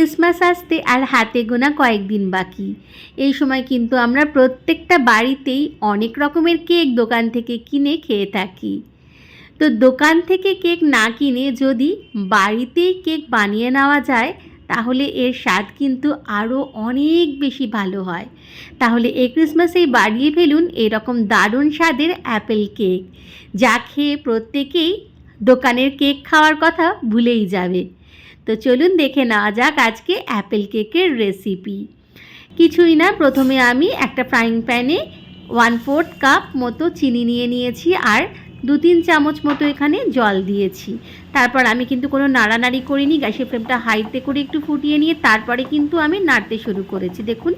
Christmas আসতে আর হাতে গোনা কয়েকদিন বাকি। এই সময় কিন্তু আমরা প্রত্যেকটা বাড়িতেই অনেক রকমের কেক দোকান থেকে কিনে খেয়ে থাকি। তো দোকান থেকে কেক না কিনে যদি বাড়িতেই কেক বানিয়ে নেওয়া যায়, তাহলে এর স্বাদ কিন্তু আরও অনেক বেশি ভালো হয়। তাহলে এই ক্রিসমাসেই বাড়িয়ে ফেলুন এরকম দারুণ স্বাদের অ্যাপেল কেক, যা খেয়ে প্রত্যেকেই দোকানের কেক খাওয়ার কথা ভুলেই যাবে। তো চলুন দেখে নেওয়া যাক আজকে অ্যাপেল কেকের রেসিপি কিছুই না, প্রথমে আমি একটা ফ্রাইং প্যানে ওয়ান ফোর্থ কাপ মতো চিনি নিয়ে নিয়েছি আর দু তিন চামচ মতো এখানে জল দিয়েছি। তারপর আমি কিন্তু কোনো নাড়ানাড়ি করিনি, গ্যাসের ফ্লেমটা হাইতে করে একটু ফুটিয়ে নিয়ে তারপরে কিন্তু আমি নাড়তে শুরু করেছি। দেখুন,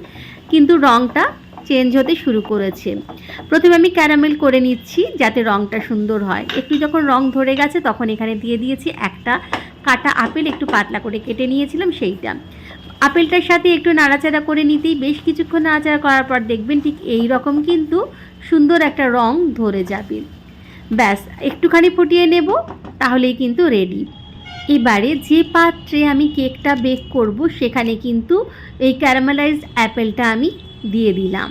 কিন্তু রঙটা চেঞ্জ হতে শুরু করেছে। প্রথমে আমি ক্যারামেল করে নিচ্ছি যাতে রঙটা সুন্দর হয়। একটু যখন রং ধরে গেছে তখন এখানে দিয়ে দিয়েছি একটা কাটা আপেল, একটু পাতলা করে কেটে নিয়েছিলাম সেইটা। আপেলটার সাথে একটু নাড়াচাড়া করে নিতেই বেশ কিছুক্ষণ নাড়াচাড়া করার পর দেখবেন ঠিক এই রকম কিন্তু সুন্দর একটা রং ধরে যাবে। ব্যাস, একটুখানি ফুটিয়ে নেব, তাহলেই কিন্তু রেডি এবারে যে পাত্রে আমি কেকটা বেক করব, সেখানে কিন্তু এই ক্যারামেলাইজড অ্যাপেলটা আমি দিয়ে দিলাম।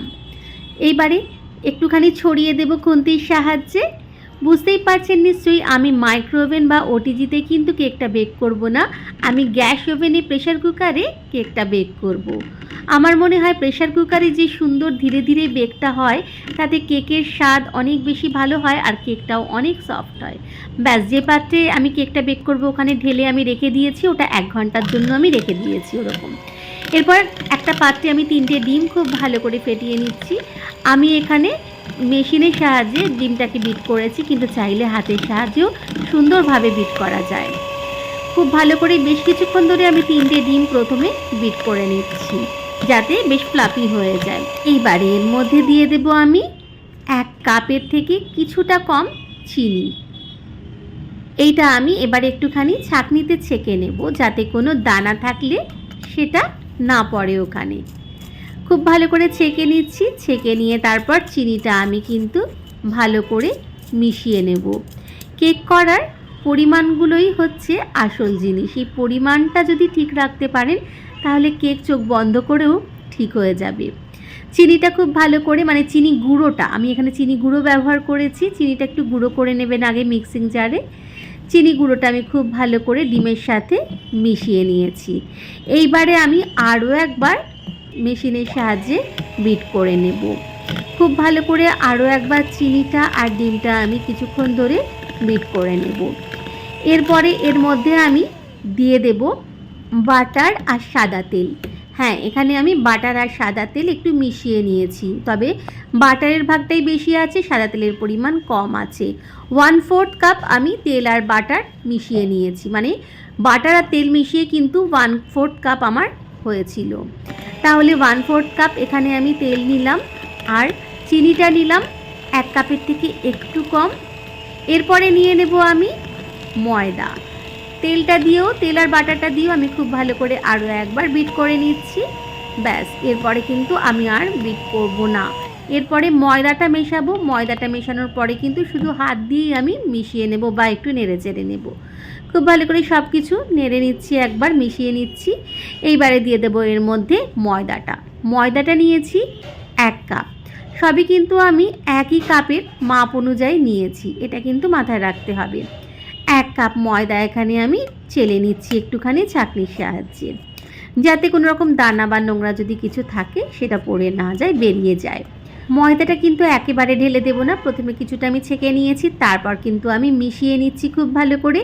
এইবারে একটুখানি ছড়িয়ে দেব খুন্তির সাহায্যে। বুঝতেই পারছেন নিশ্চয়ই আমি মাইক্রোওভেন বা ওটিজিতে কিন্তু কেকটা বেক করব না। আমি গ্যাস ওভেনে প্রেশার কুকারে কেকটা বেক করব। আমার মনে হয় প্রেশার কুকারে যে সুন্দর ধীরে ধীরে বেকটা হয়, তাতে কেকের স্বাদ অনেক বেশি ভালো হয় আর কেকটাও অনেক সফট হয়। ব্যাস, যে পাত্রে আমি কেকটা বেক করব ওখানে ঢেলে আমি রেখে দিয়েছি, ওটা এক ঘণ্টার জন্য আমি রেখে দিয়েছি ওরকম। এরপর একটা পাত্রে আমি তিনটে ডিম খুব ভালো করে ফেটিয়ে নিচ্ছি। আমি এখানে মেশিনের সাহায্যে ডিমটাকে বিট করেছি, কিন্তু চাইলে হাতের সাহায্যেও সুন্দরভাবে বিট করা যায়। খুব ভালো করে বেশ কিছুক্ষণ ধরে আমি তিনটে ডিম প্রথমে বিট করে নিচ্ছি, যাতে বেশ ফ্লাপি হয়ে যায়। এইবারে এর মধ্যে দিয়ে দেব আমি এক কাপের থেকে কিছুটা কম চিনি। এইটা আমি এবার একটুখানি ছাঁকনিতে ছেঁকে নেব, যাতে কোনো দানা থাকলে সেটা না পড়ে ওখানে। খুব ভালো করে ছেঁকে নিচ্ছি, ছেঁকে নিয়ে তারপর চিনিটা আমি কিন্তু ভালো করে মিশিয়ে নেব। কেক করার পরিমাণগুলোই হচ্ছে আসল জিনিস। এই পরিমাণটা যদি ঠিক রাখতে পারেন, তাহলে কেক চোখ বন্ধ করেও ঠিক হয়ে যাবে। চিনিটা খুব ভালো করে মানে চিনি গুঁড়োটা, আমি এখানে চিনি গুঁড়ো ব্যবহার করেছি, চিনিটা একটু গুঁড়ো করে নেবেন আগে মিক্সিং জারে। চিনি গুঁড়োটা আমি খুব ভালো করে ডিমের সাথে মিশিয়ে নিয়েছি। এইবারে আমি আরও একবার মেশিনের সাহায্যে বিট করে নেব। খুব ভালো করে আরও একবার চিনিটা আর ডিমটা আমি কিছুক্ষণ ধরে বিট করে নেব। এরপরে এর মধ্যে আমি দিয়ে দেব বাটার আর সাদা তেল। হ্যাঁ এখানে আমি বাটার আর সাদা তেল একটু মিশিয়ে নিয়েছি। তবে বাটারের ভাগটাই বেশি আছে, সাদা তেলের পরিমাণ কম আছে। ওয়ান ফোর্থ কাপ আমি তেল আর বাটার মিশিয়ে নিয়েছি। মানে বাটার আর তেল মিশিয়ে কিন্তু ওয়ান ফোর্থ কাপ আমার হয়েছিল। তাহলে ওয়ান ফোর্থ কাপ এখানে আমি তেল নিলাম আর চিনিটা নিলাম এক কাপের থেকে একটু কম। এরপরে নিয়ে নেব আমি ময়দা। তেলটা দিয়েও, তেল আর বাটারটা দিয়েও আমি খুব ভালো করে আরও একবার বিট করে নিচ্ছি। ব্যাস, এরপরে কিন্তু আমি আর বিট করব না। এরপরে ময়দাটা মেশাবো। ময়দাটা মেশানোর পরে কিন্তু শুধু হাত দিয়েই আমি মিশিয়ে নেব বা একটু নেড়ে চেড়ে নেব। খুব ভালো করে সব কিছু নেড়ে নিচ্ছি, একবার মিশিয়ে নিচ্ছি। এইবারে দিয়ে দেবো এর মধ্যে ময়দাটা। ময়দাটা নিয়েছি এক কাপ। সবই কিন্তু আমি একই কাপের মাপ অনুযায়ী নিয়েছি। এটা কিন্তু মাথায় রাখতে হবে। এক কাপ ময়দা এখানে আমি চেলে নিচ্ছি একটুখানি ছাঁকনির সাহায্যে। যাতে কোনো রকম দানা বা নোংরা যদি কিছু থাকে, সেটা পড়ে না যায়, বেরিয়ে যায়। ময়দাটা কিন্তু একেবারে ঢেলে দেবো না। প্রথমে কিছুটা আমি ছেঁকে নিয়েছি, তারপর কিন্তু আমি মিশিয়ে নিচ্ছি খুব ভালো করে।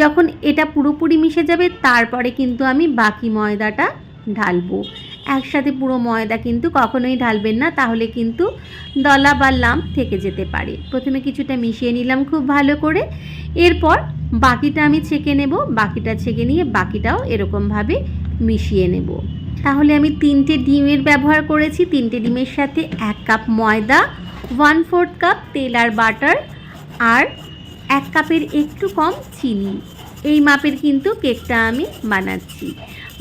যখন এটা পুরোপুরি মিশে যাবে, তারপরে কিন্তু আমি বাকি ময়দাটা ঢালবো। একসাথে পুরো ময়দা কিন্তু কখনোই ঢালবেন না, তাহলে কিন্তু দলা বা লাম্প থেকে যেতে পারে। প্রথমে কিছুটা মিশিয়ে নিলাম খুব ভালো করে। এরপর বাকিটা আমি ছেঁকে নেব, বাকিটা ছেঁকে নিয়ে বাকিটাও এরকমভাবে মিশিয়ে নেব। তাহলে আমি তিনটে ডিমের ব্যবহার করেছি। তিনটে ডিমের সাথে এক কাপ ময়দা ওয়ান ফোর্থ কাপ তেল আর বাটার আর এক কাপের একটু কম চিনি। এই মাপের কিন্তু কেকটা আমি বানাচ্ছি।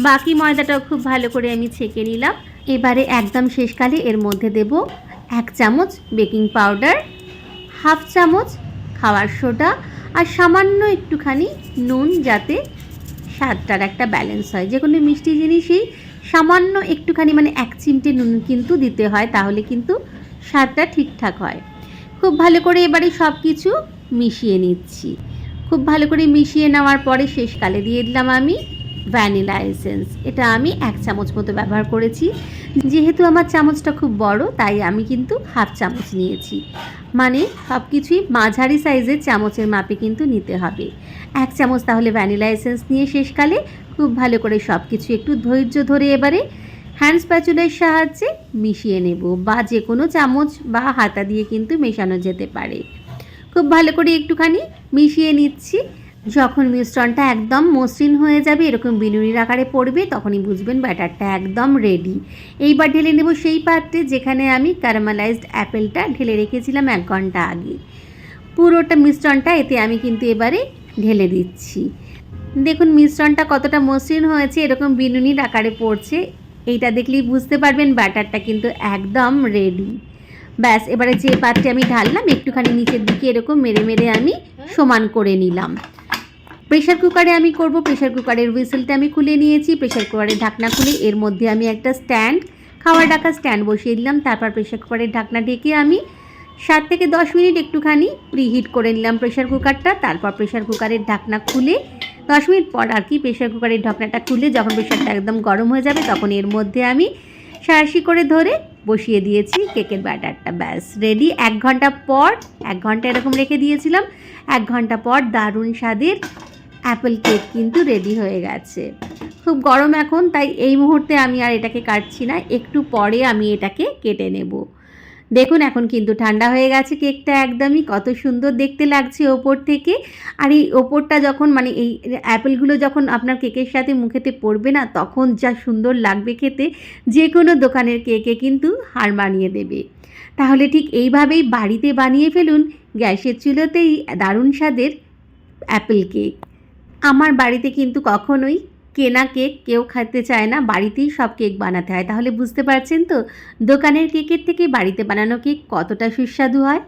বাকি ময়দাটাও খুব ভালো করে আমি ছেঁকে নিলাম। এবারে একদম শেষকালে এর মধ্যে দেব এক চামচ বেকিং পাউডার, হাফ চামচ খাওয়ার সোডা আর সামান্য একটুখানি নুন যাতে স্বাদটার একটা ব্যালেন্স হয়। যে কোনো মিষ্টি জিনিসেই সামান্য একটুখানি মানে এক চিমটে নুন কিন্তু দিতে হয়, তাহলে কিন্তু স্বাদটা ঠিকঠাক হয়। খুব ভালো করে এবারে সব কিছু মিশিয়ে নিচ্ছি। খুব ভালো করে মিশিয়ে নেওয়ার পরে শেষকালে দিয়ে দিলাম আমি ভ্যানিলা এসেন্স। এটা আমি এক চামচ মতো ব্যবহার করেছি। যেহেতু আমার চামচটা খুব বড়, তাই আমি কিন্তু হাফ চামচ নিয়েছি। মানে সব কিছুই মাঝারি সাইজের চামচের মাপে কিন্তু নিতে হবে। এক চামচ তাহলে ভ্যানিলা এসেন্স নিয়ে শেষকালে খুব ভালো করে সব কিছু একটু ধৈর্য ধরে এবারে হ্যান্ড স্প্যাচুলার সাহায্যে মিশিয়ে নেব বা যে কোনো চামচ বা হাতা দিয়ে কিন্তু মেশানো যেতে পারে। খুব ভালো করে একটুখানি মিশিয়ে নিচ্ছি। যখন মিশ্রণটা একদম মসৃণ হয়ে যাবে, এরকম বিনুনির আকারে পড়বে, তখনই বুঝবেন ব্যাটারটা একদম রেডি এইবার ঢেলে নেব সেই পাত্রে যেখানে আমি ক্যারামেলাইজড অ্যাপেলটা ঢেলে রেখেছিলাম এক ঘণ্টা আগে। পুরোটা মিশ্রণটা এতে আমি কিন্তু এবারে ঢেলে দিচ্ছি। দেখুন মিশ্রণটা কতটা মসৃণ হয়েছে, এরকম বিনুনির আকারে পড়ছে। এইটা দেখলেই বুঝতে পারবেন ব্যাটারটা কিন্তু একদম রেডি ব্যাস, এবারে যে পাত্রে আমি ঢাললাম, একটুখানি নিচের দিকে এরকম মেরে মেরে আমি সমান করে নিলাম। প্রেশার কুকারে আমি করব প্রেশার কুকারের হুইসেলটা আমি খুলে নিয়েছি প্রেশার কুকারের ঢাকনা খুলে এর মধ্যে আমি একটা স্ট্যান্ড, খাওয়ার ডাকা স্ট্যান্ড বসিয়ে দিলাম, তারপর প্রেশার কুকারের ঢাকনা ঢেকে আমি সাত থেকে দশ মিনিট একটুখানি প্রিহিট করে নিলাম প্রেশার কুকারটা, তারপর প্রেশার কুকারের ঢাকনা খুলে দশ মিনিট পর আর কি প্রেশার কুকারের ঢাকনাটা খুলে যখন প্রেশারটা একদম গরম হয়ে যাবে তখন এর মধ্যে আমি সারাশি করে ধরে বসিয়ে দিয়েছি, কেকের ব্যাটারটা ব্যাস রেডি। এক ঘণ্টা পর, এক ঘণ্টা এরকম রেখে দিয়েছিলাম, এক ঘণ্টা পর দারুণ স্বাদের অ্যাপেল কেক কিন্তু রেডি হয়ে গেছে। খুব গরম এখন, তাই এই মুহূর্তে আমি আর এটাকে কাটছি না। একটু পরে আমি এটাকে কেটে নেব। দেখুন এখন কিন্তু ঠান্ডা হয়ে গেছে কেকটা একদমই, কত সুন্দর দেখতে লাগছে ওপর থেকে। আর এই ওপরটা যখন মানে এই অ্যাপেলগুলো যখন আপনার কেকের সাথে মুখেতে পড়বে না, তখন যা সুন্দর লাগবে খেতে যে কোনো দোকানের কেকে কিন্তু হার মানিয়ে দেবে। তাহলে ঠিক এইভাবেই বাড়িতে বানিয়ে ফেলুন গ্যাসের চুলোতেই দারুণ স্বাদের অ্যাপেল কেক। আমার বাড়িতে কিন্তু কখনোই কেনা কেক কেউ খেতে চায় না, বাড়িতেই সব কেক বানাতে হয়। তাহলে বুঝতে পারছেন তো, দোকানের কেকের থেকে বাড়িতে বানানো কেক কতটা সুস্বাদু হয়?